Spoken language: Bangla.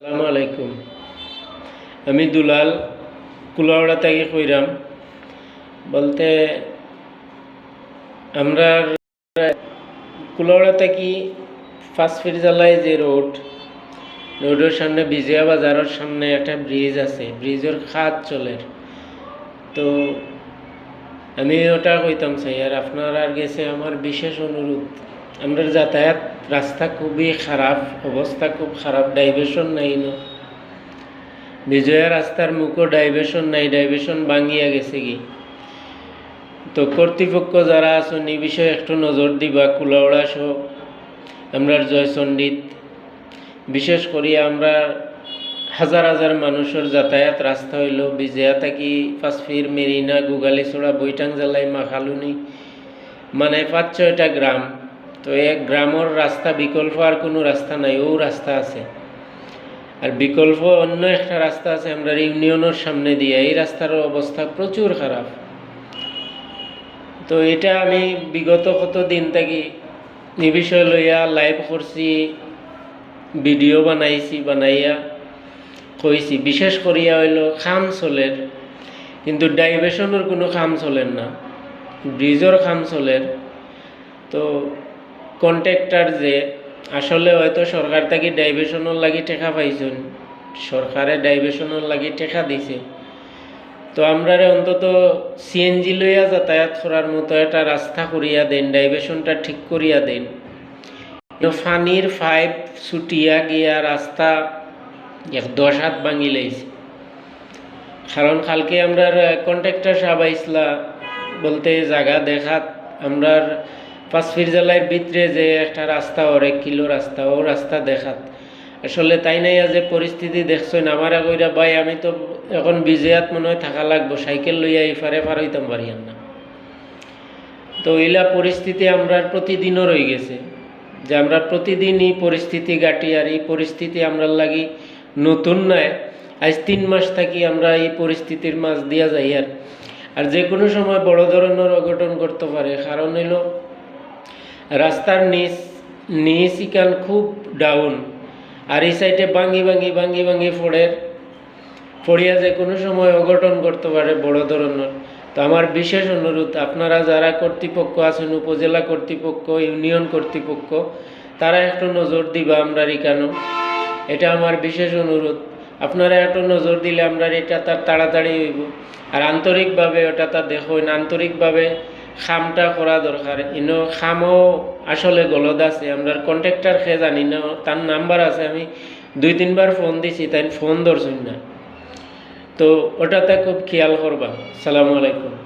আসসালামু আলাইকুম। আমি দুলাল, কুলাওড়া থেকে কইরাম। বলতে, আমরা কুলাওড়া থেকে ফার্স্ট ফিরজালায় যে রোড, রোডের সামনে বিজয়া বাজারের সামনে একটা ব্রিজ আছে, ব্রিজের খাত চলের তো আমি ওটা কইতাম আর আপনারা আর গেছে আমার বিশেষ অনুরোধ। আমরা যাতায়াত রাস্তা খুবই খারাপ, অবস্থা খুব খারাপ ডাইভেশন নাই না। বিজয়া রাস্তার মুখও ডাইভেশন নাই ডাইভেশন ভাঙিয়া গেছে কি? তো কর্তৃপক্ষ যারা আছেন এই বিষয়ে একটু নজর দিবা কুলাওড়া সহ আমরা জয়চন্ডিত বিশেষ করে আমরা হাজার হাজার মানুষের যাতায়াত রাস্তা হইল, বিজয়া থাকি পাঁচফির, মেরিনা, গুগালিছড়া বৈটাং জেলায়, মাখালুনি মানে পাঁচ ছয়টা গ্রাম। তো এক গ্রামের রাস্তা, বিকল্প আর কোনো রাস্তা নাই, ও রাস্তা আছে। আর বিকল্প অন্য একটা রাস্তা আছে, আমরা ইউনিয়নের সামনে দিয়ে, এই রাস্তার অবস্থা প্রচুর খারাপ। তো এটা আমি বিগত কত দিন থাকি এই বিষয় লইয়া লাইভ করছি ভিডিও বানাইছি, বানাইয়া কইছি, বিশেষ করিয়া হইল খাম চলের, কিন্তু ডাইভেশনের কোনো খাম চলেন না। ব্রিজের খাম চলের। তো কন্ট্রাক্টর যে, আসলে হয়তো সরকার থেকে ডাইভেশনের লাগি টেকা পাইছেন। সরকারে ডাইভেশনের লাগি টেকা দিছে। তো আমরা অন্তত সিএনজি লইয়া যাতায়াত করার মতো একটা রাস্তা করিয়া দেন ডাইভেশনটা ঠিক করিয়া দেন। ফানির ফাইভ ছুটিয়া গিয়া রাস্তা এক দশ হাত ভাঙি লাইছে। কারণ কালকে আমরা কন্ট্রাক্টর সাহেব আইসলা, বলতে জায়গা দেখাত, আমরার পাঁচফির জেলার ভিতরে যে একটা রাস্তা, ওর এক কিলো রাস্তা, ও রাস্তা দেখাত। আসলে তাই নাই যে পরিস্থিতি দেখছেন আমার কইরা, ভাই, আমি তো এখন বিজয়াত মনে হয় থাকা লাগবো, সাইকেল লইয়া ইফারে পার হইতাম পারিয়ান না তো এইলা পরিস্থিতি আমরা প্রতিদিনও রয়ে গেছে। যে আমরা প্রতিদিন এই পরিস্থিতি গাটি আর এই পরিস্থিতি আমরা লাগি নতুন নয় আজ তিন মাস থাকি আমরা এই পরিস্থিতির মাঝ দিয়া যাই আর। আর যে কোনো সময় বড় ধরনের অঘটন করতে পারে। কারণ হইল রাস্তার নিচ নিচ ইকান খুব ডাউন আর এই সাইডে ভাঙ্গি ভাঙ্গি ভাঙ্গি ভাঙ্গি ফোড়ের ফড়িয়া যে কোনো সময় অঘটন করতে পারে বড় ধরনের। তো আমার বিশেষ অনুরোধ, আপনারা যারা কর্তৃপক্ষ আছেন, উপজেলা কর্তৃপক্ষ, ইউনিয়ন কর্তৃপক্ষ, তারা একটু নজর দিবা আমরা কেন এটা আমার বিশেষ অনুরোধ। আপনারা একটু নজর দিলে আমরা এটা তার তাড়াতাড়ি হইব। আর আন্তরিকভাবে ওটা তা দেখুন আন্তরিকভাবে খামটা করা দরকার। ইনো খামও আসলে গলদ আছে, আমরা কন্ট্রাক্টার খেয়ে জানি না, তার নাম্বার আছে, আমি দুই তিনবার ফোন দিছি, তাই ফোন ধরছি না। তো ওটাতে খুব খেয়াল করবা। সালামু আলাইকুম।